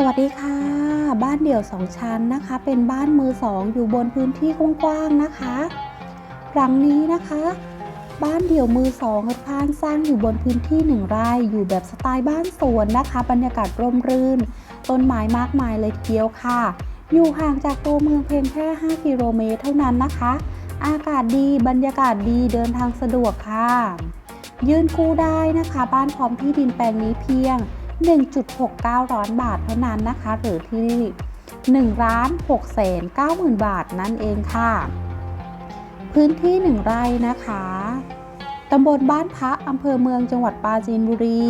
สวัสดีค่ะ บ้านเดี่ยว 2 ชั้นนะคะ เป็นบ้านมือ2อยู่บนพื้นที่กว้างๆนะคะหลังนี้นะคะ บ้านเดี่ยวมือ2ทุกท่านสร้างอยู่บนพื้นที่1ไร่อยู่แบบสไตล์บ้านสวนนะคะ บรรยากาศร่มรื่น ต้นไม้มากมายเลยทีเดียวค่ะ อยู่ห่างจากตัวเมืองเพียงแค่ 5 กิโลเมตรเท่านั้นนะคะ อากาศดีบรรยากาศดีเดินทางสะดวกค่ะ ยื่นกู้ได้นะคะ บ้านพร้อมที่ดินแปลงนี้เพียง 1.69ล้านบาทเท่านั้นนะคะ หรือที่1ล้าน6แสน9หมื่นบาทนั่นเองค่ะ พื้นที่ 1 ไร่นะคะตำบลบ้านพระอำเภอเมืองจังหวัดปราจีนบุรี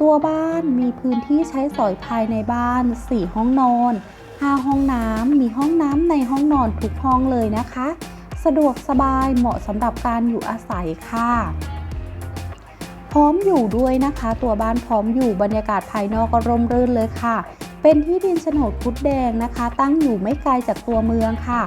ตัวบ้านมีพื้นที่ใช้สอยภายในบ้าน 4 ห้องนอน 5 ห้องน้ำ มีห้องน้ำในห้องนอนทุกห้องเลยนะคะ สะดวกสบายเหมาะสำหรับการอยู่อาศัยค่ะ พร้อมอยู่ด้วยนะคะ ตัวบ้านพร้อมอยู่บรรยากาศภายนอกก็ร่มรื่นเลยค่ะ เป็นที่ดินโฉนดพุดแดงนะคะ ตั้งอยู่ไม่ไกลจากตัวเมืองค่ะ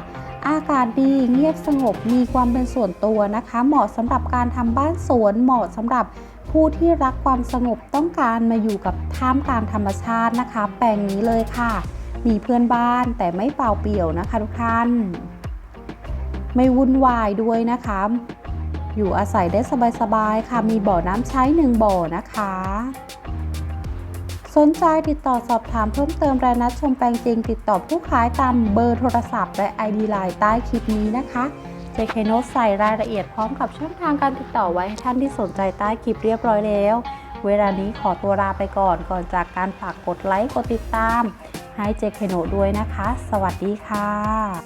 อากาศดีเงียบสงบมีความเป็นส่วนตัวนะคะ เหมาะสำหรับการทำบ้านสวนเหมาะสำหรับผู้ที่รักความสงบต้องการมาอยู่กับท่ามกลางธรรมชาตินะคะ แปลงนี้เลยค่ะ มีเพื่อนบ้านแต่ไม่เปล่าเปลี่ยวนะคะทุกท่าน ไม่วุ่นวายด้วยนะคะ อยู่อาศัยได้สบายๆค่ะ มีบ่อน้ำใช้หนึ่งบ่อนะคะ สนใจติดต่อสอบถามเพิ่มเติมรายนัดชมแปลงจริง ติดต่อผู้ขายตามเบอร์โทรศัพท์และ ID ไลน์ใต้คลิปนี้นะคะ JK n o t ใส่รายละเอียดพร้อมกับช่องทางการติดต่อไว้ให้ท่านที่สนใจใต้คลิปเรียบร้อยแล้ว เวลานี้ขอตัวลาไปก่อนก่อนจากการฝากกดไลค์กดติดตาม ให้ JK n o t ด้วยนะคะ สวัสดีค่ะ